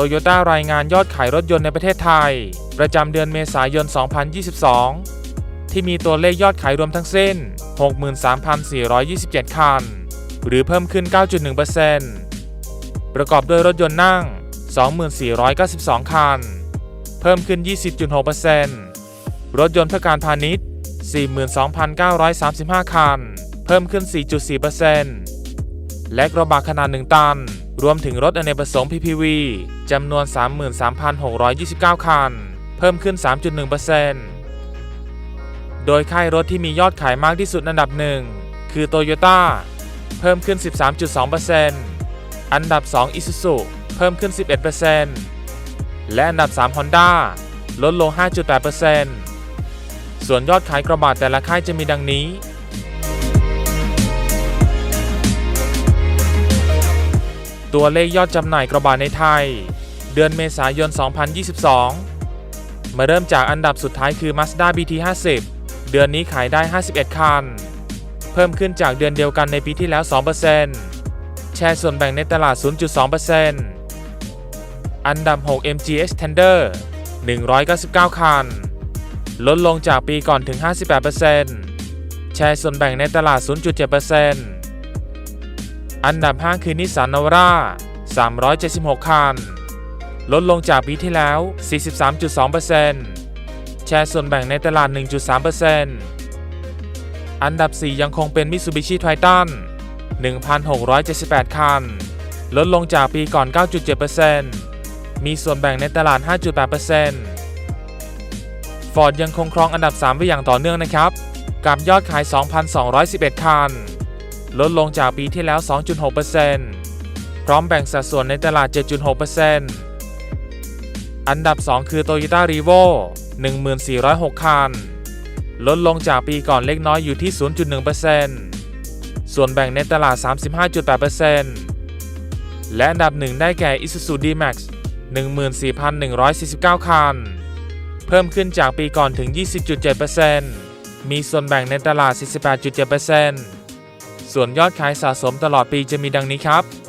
โตโยต้ารายงานยอดขายรถยนต์ในประเทศไทย ประจำเดือนเมษายน 2022 ที่มีตัวเลขยอดขายรวมทั้งสิ้น 63,427 คัน หรือเพิ่มขึ้น 9.1%ประกอบด้วยรถยนต์นั่ง 2492 คัน เพิ่มขึ้น 20.6%รถยนต์เพื่อการพาณิชย์ 42,935 คัน เพิ่มขึ้น 4.4%และกระบะขนาด 1 ตัน รวมถึงรถอเนกประสงค์ PPV จำนวน 33,629 คัน เพิ่มขึ้น 3.1%โดยค่ายรถที่มียอดขายมากที่สุดอันดับหนึ่งคือ Toyota เพิ่มขึ้น 13.2%อันดับ 2 Isuzu เพิ่มขึ้น 11%และอันดับ 3 Honda ลดลง 5.8%ส่วนยอดขายกระบะแต่ละค่ายจะมีดังนี้ ตัวเลขยอดจำหน่ายกระบะในไทย เดือนเมษายน 2022 มาเริ่มจากอันดับสุดท้ายคือ Mazda BT50 เดือนนี้ขายได้ 51 คัน เพิ่มขึ้นจากเดือนเดียวกันในปีที่แล้ว 2%แชร์ส่วนแบ่งในตลาด 0.2%อันดับ 6 MG Extender 199 คัน ลดลงจากปีก่อนถึง 58%แชร์ส่วนแบ่งในตลาด 0.7% อันดับ 5 คือนิสสันนวรา376 คัน ลดลงจากปีที่แล้ว 43.2%แชร์ส่วนแบ่งในตลาด 1.3%อันดับ 4 ยังคงเป็น Mitsubishi Triton 1,678 คัน ลดลงจากปีก่อน 9.7%มีส่วนแบ่งในตลาด 5.8% Ford ยังคงครองอันดับ 3 ไว้อย่างต่อเนื่องนะครับ กับยอดขาย 2,211 คัน ลดลงจากปีที่แล้ว 2.6%พร้อมแบ่งสัดส่วนในตลาด 7.6%อันดับ 2 คือ Toyota r e v o 1406 คัน ลดลงจากปีก่อนเล็กน้อยอยู่ที่ 0.1%ส่วนแบ่งในตลาด 35.8%และอันดับ 1 ได้แก่ Isuzu D-Max 14,149 คัน เพิ่มขึ้นจากปีก่อนถึง 20.7%มีส่วนแบ่งในตลาด 48.7% ส่วนยอดขายสะสมตลอดปีจะมีดังนี้ครับ